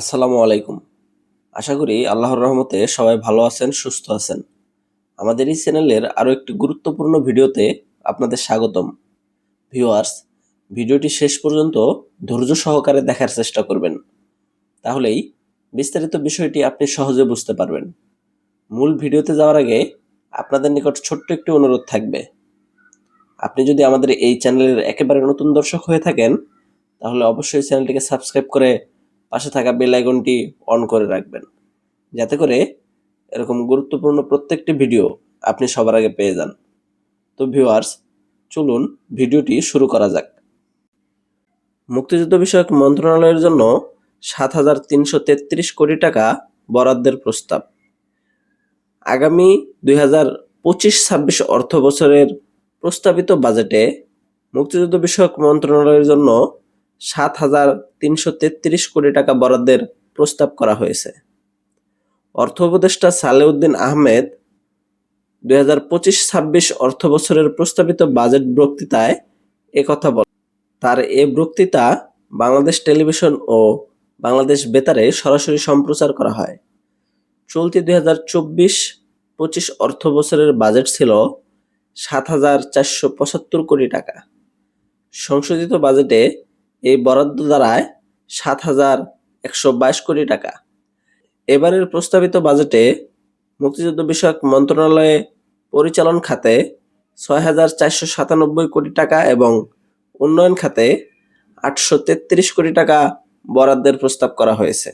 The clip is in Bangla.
আসসালামু আলাইকুম। আশা করি আল্লাহর রহমতে সবাই ভালো আছেন, সুস্থ আছেন। আমাদের এই চ্যানেলের আরও একটি গুরুত্বপূর্ণ ভিডিওতে আপনাদের স্বাগতম। ভিউয়ার্স, ভিডিওটি শেষ পর্যন্ত ধৈর্য সহকারে দেখার চেষ্টা করবেন। তাহলেই বিস্তারিত বিষয়টি আপনি সহজে বুঝতে পারবেন। মূল ভিডিওতে যাওয়ার আগে আপনাদের নিকট ছোট্ট একটি অনুরোধ থাকবে। আপনি যদি আমাদের এই চ্যানেলের একেবারে নতুন দর্শক হয়ে থাকেন, তাহলে অবশ্যই চ্যানেলটিকে সাবস্ক্রাইব করে পাশে থাকা বেল আইকনটি অন করে রাখবেন। যাতে করে এরকম গুরুত্বপূর্ণ প্রত্যেকটি ভিডিও আপনি সবার আগে পেয়ে যান। তো ভিউয়ার্স চলুন ভিডিওটি শুরু করা যাক। মুক্তিযুদ্ধ বিষয়ক মন্ত্রণালয়ের জন্য সাত হাজার তিনশো তেত্রিশ কোটি টাকা বরাদ্দের প্রস্তাব। আগামী দুই হাজার পঁচিশ ছাব্বিশ অর্থ বছরের প্রস্তাবিত বাজেটে মুক্তিযুদ্ধ বিষয়ক মন্ত্রণালয়ের জন্য সাত হাজার তিনশো তেত্রিশ কোটি টাকা বরাদ্দের প্রস্তাব করা হয়েছে। অর্থ উপদেষ্টা সালেউদ্দিন আহমেদ দুই হাজার পঁচিশ ছাব্বিশ অর্থ বছরের প্রস্তাবিত বাজেট বক্তৃতায় একথা বলেন। তার এ বক্তৃতা বাংলাদেশ টেলিভিশন ও বাংলাদেশ বেতারে সরাসরি সম্প্রচার করা হয়। চলতি দুই হাজার চব্বিশ পঁচিশ অর্থ বছরের বাজেট ছিল সাত হাজার চারশো পঁচাত্তর কোটি টাকা। সংশোধিত বাজেটে এই বরাদ্দ দাঁড়ায় সাত হাজার একশো বাইশ কোটি টাকা। এবারের প্রস্তাবিত বাজেটে মুক্তিযুদ্ধ বিষয়ক মন্ত্রণালয়ে পরিচালন খাতে ছয় হাজার চারশো সাতানব্বই কোটি টাকা এবং উন্নয়ন খাতে আটশো তেত্রিশ কোটি টাকা বরাদ্দের প্রস্তাব করা হয়েছে।